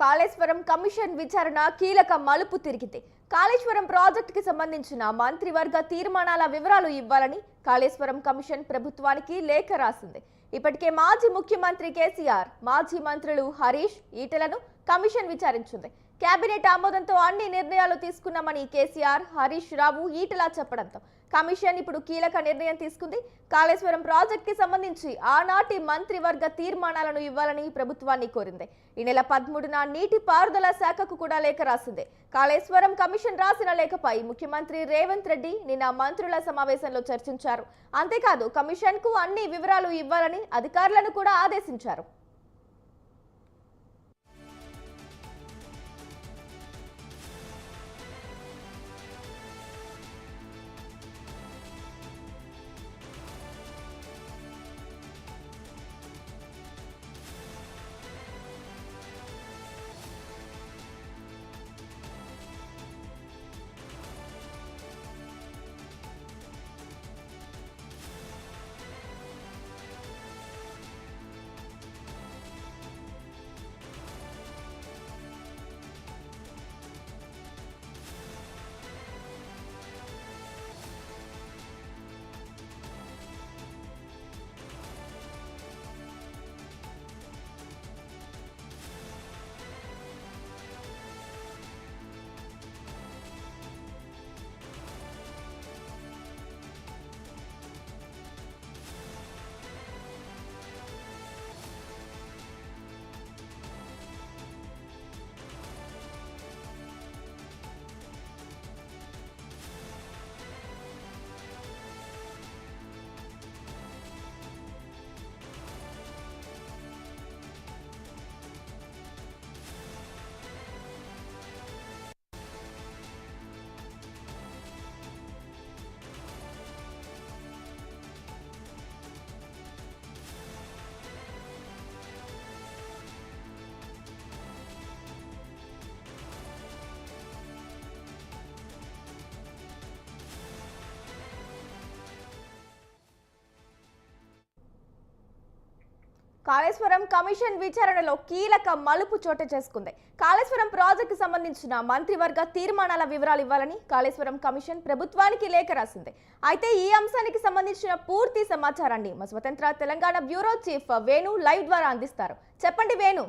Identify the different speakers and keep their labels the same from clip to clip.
Speaker 1: Kaleshwaram commission విచారణ కీలక మలుపు తిరిగింది. కాళేశ్వరం ప్రాజెక్టుకి సంబంధించిన మంత్రివర్గ తీర్మానాల వివరాలు ఇవ్వాలని కాళేశ్వరం కమిషన్ ప్రభుత్వానికి లేఖ రాసింది. ఇప్పటికే మాజీ ముఖ్యమంత్రి కేసీఆర్ మాజీ మంత్రులు హరీష్ ఈటలను కమిషన్ విచారించింది. కేబినెట్ ఆమోదంతో అన్ని నిర్ణయాలు తీసుకున్నామని కేసీఆర్ హరీష్ రావు ఈటలా చెప్పడంతో. కమిషన్ ఇప్పుడు కీలక నిర్ణయం తీసుకుంది. కాళేశ్వరం ప్రాజెక్ట్కి సంబంధించి ఆనాటి మంత్రివర్గ తీర్మానాలను ఇవ్వాలని ప్రభుత్వాన్ని కోరింది. ఈ నెల పదమూడున నీటి పారుదల శాఖకు కూడా లేఖ రాసింది. కాళేశ్వరం కమిషన్ రాసిన లేఖపై ముఖ్యమంత్రి రేవంత్ రెడ్డి నిన్న మంత్రుల సమావేశంలో చర్చించారు. అంతేకాదు కమిషన్కు అన్ని వివరాలు ఇవ్వాలని అధికారులను కూడా ఆదేశించారు. కాళేశ్వరం కమిషన్ విచారణలో కీలక మలుపు చోటు చేసుకుంది. కాళేశ్వరం ప్రాజెక్టు సంబంధించిన మంత్రివర్గ తీర్మానాల వివరాలు ఇవ్వాలని కాళేశ్వరం కమిషన్ ప్రభుత్వానికి లేఖ రాసింది. అయితే ఈ అంశానికి సంబంధించిన పూర్తి సమాచారాన్ని మా Swatantra Telangana bureau chief Venu live ద్వారా అందిస్తారు. చెప్పండి వేణు.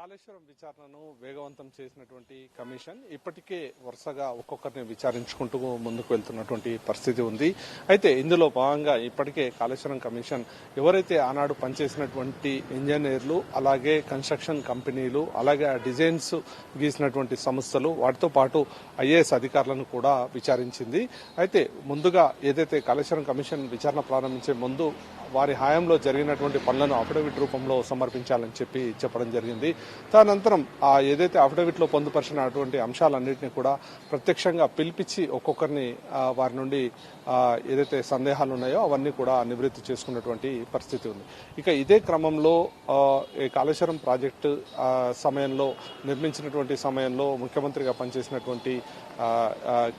Speaker 2: కాళేశ్వరం విచారణను వేగవంతం చేసినటువంటి కమిషన్ ఇప్పటికే వరుసగా ఒక్కొక్కరిని విచారించుకుంటూ ముందుకు వెళ్తున్నటువంటి పరిస్థితి ఉంది. అయితే ఇందులో భాగంగా ఇప్పటికే కాళేశ్వరం కమిషన్ ఎవరైతే ఆనాడు పనిచేసినటువంటి ఇంజనీర్లు అలాగే కన్స్ట్రక్షన్ కంపెనీలు అలాగే ఆ డిజైన్స్ గీసినటువంటి సంస్థలు వాటితో పాటు ఐఏఎస్ అధికారులను కూడా విచారించింది. అయితే ముందుగా ఏదైతే కాళేశ్వరం కమిషన్ విచారణ ప్రారంభించే ముందు వారి హయాంలో జరిగినటువంటి పనులను అఫిడవిట్ రూపంలో సమర్పించాలని చెప్పి చెప్పడం జరిగింది. తదనంతరం ఆ ఏదైతే అఫిడవిట్లో పొందుపరిచిన పొందుపరిచినటువంటి అంశాలన్నింటినీ కూడా ప్రత్యక్షంగా పిలిపించి ఒక్కొక్కరిని వారి నుండి ఏదైతే సందేహాలు ఉన్నాయో అవన్నీ కూడా నివృత్తి చేసుకున్నటువంటి పరిస్థితి ఉంది. ఇక ఇదే క్రమంలో ఈ కాళేశ్వరం ప్రాజెక్టు సమయంలో నిర్మించినటువంటి సమయంలో ముఖ్యమంత్రిగా పనిచేసినటువంటి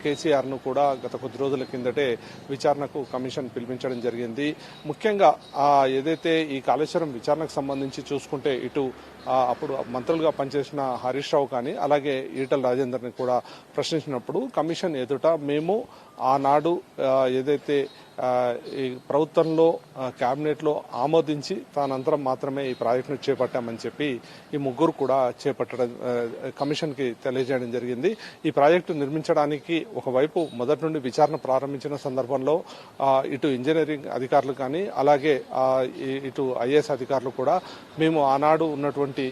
Speaker 2: కేసీఆర్ను కూడా గత కొద్ది రోజుల కిందటే విచారణకు కమిషన్ పిలిపించడం జరిగింది. ముఖ్యంగా ఏదైతే ఈ కాళేశ్వరం విచారణకు సంబంధించి చూసుకుంటే ఇటు అప్పుడు మంత్రులుగా పనిచేసిన హరీష్ రావు కానీ అలాగే ఈటల రాజేందర్ని కూడా ప్రశ్నించినప్పుడు కమిషన్ ఎదుట మేము ఆనాడు ఏదైతే ఈ ప్రభుత్వంలో క్యాబినెట్లో ఆమోదించి తానంతరం మాత్రమే ఈ ప్రాజెక్టును చేపట్టామని చెప్పి ఈ ముగ్గురు కూడా చేపట్టడం కమిషన్కి తెలియజేయడం జరిగింది. ఈ ప్రాజెక్టు నిర్మించడానికి ఒకవైపు మొదటి నుండి విచారణ ప్రారంభించిన సందర్భంలో ఇటు ఇంజనీరింగ్ అధికారులు కానీ అలాగే ఇటు ఐఏఎస్ అధికారులు కూడా మేము ఆనాడు ఉన్నటువంటి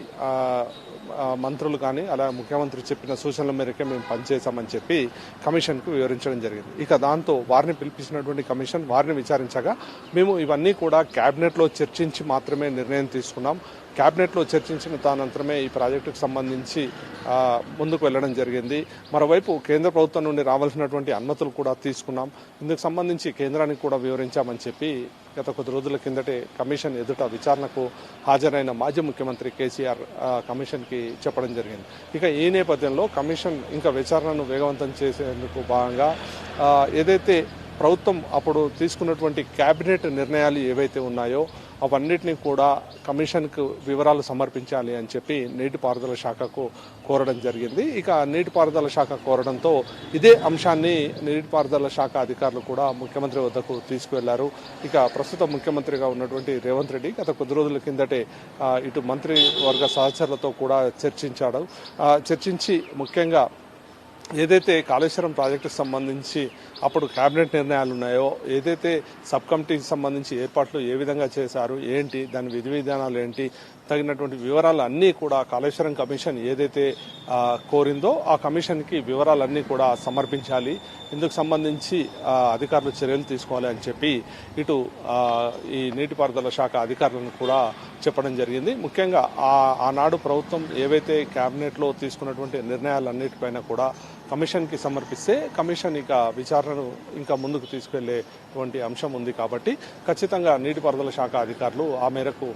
Speaker 2: మంత్రులు కానీ అలా ముఖ్యమంత్రి చెప్పిన సూచనల మేరకే మేము పనిచేశామని చెప్పి కమిషన్కు వివరించడం జరిగింది. ఇక దాంతో వారిని పిలిపించినటువంటి కమిషన్ వారిని విచారించగా మేము ఇవన్నీ కూడా క్యాబినెట్లో చర్చించి మాత్రమే నిర్ణయం తీసుకున్నాం. కేబినెట్లో చర్చించిన తానంతరమే ఈ ప్రాజెక్టుకు సంబంధించి ముందుకు వెళ్ళడం జరిగింది. మరోవైపు కేంద్ర ప్రభుత్వం నుండి రావాల్సినటువంటి అనుమతులు కూడా తీసుకున్నాం. ఇందుకు సంబంధించి కేంద్రానికి కూడా వివరించామని చెప్పి గత కొద్ది రోజుల కిందటే కమిషన్ ఎదుట విచారణకు హాజరైన మాజీ ముఖ్యమంత్రి కేసీఆర్ కమిషన్కి చెప్పడం జరిగింది. ఇక ఈ నేపథ్యంలో కమిషన్ ఇంకా విచారణను వేగవంతం చేసేందుకు భాగంగా ఏదైతే ప్రభుత్వం అప్పుడు తీసుకున్నటువంటి కేబినెట్ నిర్ణయాలు ఏవైతే ఉన్నాయో అవన్నిటిని కూడా కమిషన్కు వివరాలు సమర్పించాలి అని చెప్పి నీటిపారుదల శాఖకు కోరడం జరిగింది. ఇక నీటిపారుదల శాఖ కోరడంతో ఇదే అంశాన్ని నీటిపారుదల శాఖ అధికారులు కూడా ముఖ్యమంత్రి వద్దకు తీసుకువెళ్ళారు. ఇక ప్రస్తుత ముఖ్యమంత్రిగా ఉన్నటువంటి రేవంత్ రెడ్డి గత కొద్ది రోజుల కిందటే ఇటు మంత్రి వర్గ సహచరులతో కూడా చర్చించాడు. చర్చించి ముఖ్యంగా ఏదైతే కాళేశ్వరం ప్రాజెక్టుకు సంబంధించి అప్పుడు కేబినెట్ నిర్ణయాలు ఉన్నాయో ఏదైతే సబ్ కమిటీకి సంబంధించి ఏర్పాట్లు ఏ విధంగా చేశారు ఏంటి దాని విధి విధానాలు ఏంటి తగినటువంటి వివరాలు అన్నీ కూడా కాళేశ్వరం కమిషన్ ఏదైతే కోరిందో ఆ కమిషన్కి వివరాలన్నీ కూడా సమర్పించాలి. ఇందుకు సంబంధించి అధికారులు చర్యలు తీసుకోవాలి అని చెప్పి ఇటు ఈ నీటిపారుదల శాఖ అధికారులను కూడా చెప్పడం జరిగింది. ముఖ్యంగా ఆ ఆనాడు ప్రభుత్వం ఏవైతే క్యాబినెట్లో తీసుకున్నటువంటి నిర్ణయాలన్నిటిపైన కూడా కమిషన్కి సమర్పిస్తే కమిషన్ ఇక విచారణను ఇంకా ముందుకు తీసుకెళ్ళేటువంటి అంశం ఉంది కాబట్టి ఖచ్చితంగా నీటిపారుదల శాఖ అధికారులు ఆ మేరకు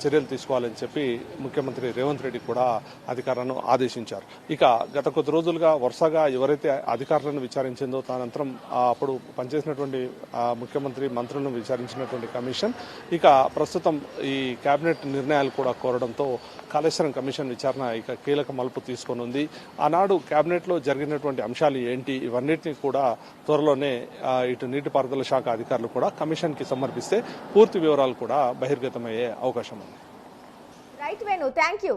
Speaker 2: చర్యలు తీసుకోవాలని చెప్పి ముఖ్యమంత్రి రేవంత్ రెడ్డి కూడా అధికారులను ఆదేశించారు. ఇక గత కొద్ది రోజులుగా వరుసగా ఎవరైతే అధికారులను విచారించిందో తదనంతరం అప్పుడు పనిచేసినటువంటి ముఖ్యమంత్రి మంత్రులను విచారించినటువంటి కమిషన్ ఇక ప్రస్తుతం ఈ కేబినెట్ నిర్ణయాలు కూడా కోరడంతో కాళేశ్వరం కమిషన్ విచారణ ఇక కీలక మలుపు తీసుకొనుంది. ఆనాడు కేబినెట్లో జరిగినటువంటి అంశాలు ఏంటి? ఇవన్నిటిని కూడా త్వరలోనే ఇటు నీటిపారుదల శాఖ అధికారులు కూడా కమిషన్కి సమర్పిస్తే పూర్తి వివరాలు కూడా బహిర్గతమయ్యే అవకాశం అవకాశం ఉంది.
Speaker 1: Right Venu thank you